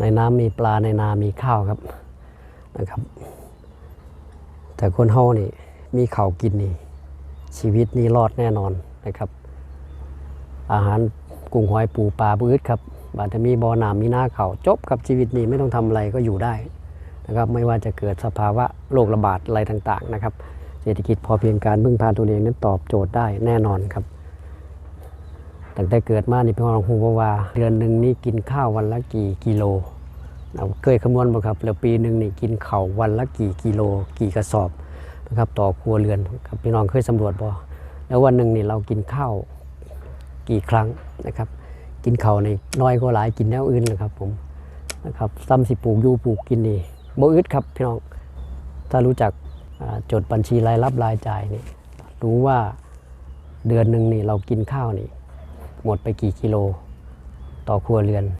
ในน้ำมีปลาในนามีข้าวครับนะครับ แต่คนเฮานี่มีข้าวกินนี่ ชีวิตนี่รอดแน่นอนนะครับ อาหารกุ้งหอยปูปลาบืดครับบาดจะมีบ่อน้ำมีหน้าเขาจบครับชีวิตนี้ไม่ต้องทำอะไรก็อยู่ได้นะครับ ไม่ว่าจะเกิดสภาวะโรคระบาดอะไรต่างๆนะครับ เศรษฐกิจพอเพียงการพึ่งพาตัวเองนั้นตอบโจทย์ได้แน่นอนครับ ตั้งแต่เกิดมานี่พี่น้องฮูว่าว่าเดือนหนึ่งนี่กินข้าววันละกี่กิโลเราเคยคำนวณบ่ครับแล้วปีหนึ่งนี่กินข้าววันละกี่กิโล กี่กระสอบนะครับต่อครัวเรือนครับพี่น้องเคยสำรวจบ่แล้ววันหนึ่งนี่เรากินข้าวกี่ครั้งนะครับ กินข้าวในน้อยกว่าหลายกินแนวอื่นนะครับผมนะครับซ้ำสิปลูกยูปลูกกินนี่บ่อึดครับพี่น้องถ้ารู้จักจดบัญชีรายรับรายจ่ายนี่รู้ว่าเดือนหนึ่งนี่เรากินข้าวนี่ หมดไปกี่กิโลต่อครัวเรือน